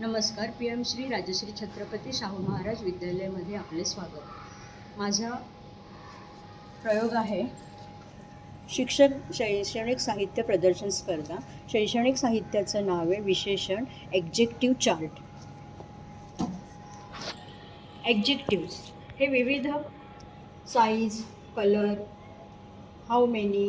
नमस्कार P M Shri Rajshri Chhatrapati Shahu Maharaj विद्यालयामध्ये आपले स्वागत. माझा प्रयोग आहे शिक्षक शैक्षणिक साहित्य प्रदर्शन स्पर्धा. शैक्षणिक साहित्याचं नाव आहे विशेषण एक्झेक्टिव्ह चार्ट एक्झेक्टिव्स हे विविध size colour how many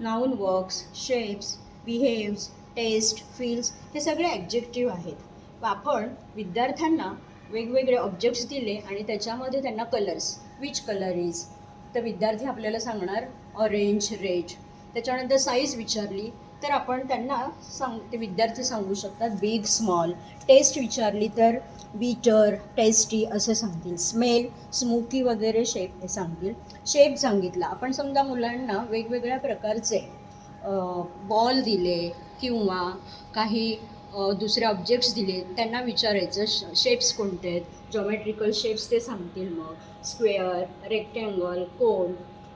noun works shapes behaves taste feels हे सगळे ॲब्जेक्टिव्ह आहेत. व आपण विद्यार्थ्यांना वेगवेगळे ऑब्जेक्ट्स दिले आणि त्याच्यामध्ये त्यांना कलर्स विच कलर इज तर विद्यार्थी आपल्याला सांगणार ऑरेंज रेड त्याच्यानंतर साईज विचारली तर आपण त्यांना सांग ते विद्यार्थी सांगू शकतात बिग स्मॉल टेस्ट विचारली तर बीटर टेस्टी असं सांगतील. स्मेल स्मोकी वगैरे शेप हे सांगतील. शेप सांगितला. आपण समजा मुलांना वेगवेगळ्या प्रकारचे बॉल दिले किंवा काही दुसरे ऑब्जेक्ट्स दिले त्यांना विचारायचं श शेप्स कोणते आहेत? जॉमेट्रिकल शेप्स ते सांगतील मग. स्क्वेअर रेक्टँगल कोन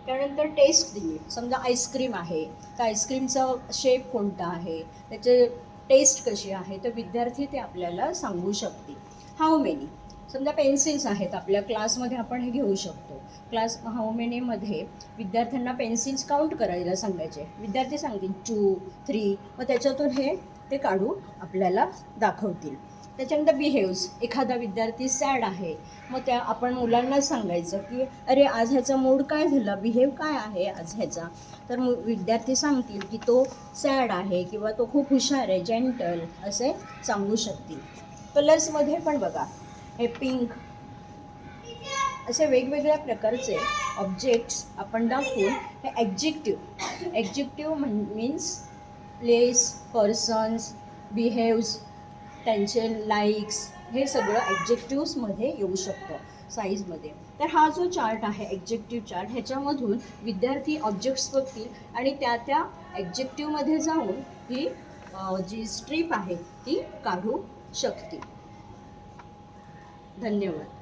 त्यानंतर टेस्ट दिली. समजा आईस्क्रीम आहे. तर आईस्क्रीमचा शेप कोणता आहे? त्याचे टेस्ट कशी आहे? तर विद्यार्थी ते आपल्याला सांगू शकतील. हाऊ मेनी समजा पेन्सिल्स आहेत आपल्या क्लासमध्ये आपण हे घेऊ शकतो. क्लास हाऊ मेनीमध्ये विद्यार्थ्यांना पेन्सिल्स काउंट करायला सांगायचे. विद्यार्थी सांगतील टू थ्री. मग त्याच्यातून हे ते काढून आपल्याला दाखवतील. त्याच्यानंतर बिहेव्स. एखादा विद्यार्थी सॅड आहे. मग त्या आपण मुलांना सांगायचं की अरे आज ह्याचा मूड काय झाला? बिहेव काय आहे आज ह्याचा? तर मु विद्यार्थी सांगतील की तो सॅड आहे किंवा तो खूप हुशार आहे जेंटल असे सांगू शकतील. कलर्समध्ये पण बघा. हे पिंक असे वेगवेगळ्या प्रकारचे ऑब्जेक्ट्स आपण दाखवून हे ॲक्झिक्टिव्ह ॲक्झिक्टिव्ह म्हण मीन्स प्लेस पर्सन्स बिहेव्स त्यांचे लाईक्स हे सगळं ॲक्झेक्टिव्समध्ये येऊ शकतं साईजमध्ये तर हा जो चार्ट आहे ॲक्जेक्टिव्ह चार्ट ह्याच्यामधून विद्यार्थी ऑब्जेक्ट्स बघतील आणि त्या त्या ॲक्झेक्टिव्हमध्ये जाऊन ही जी स्ट्रीप आहे ती काढू शकतील. धन्यवाद.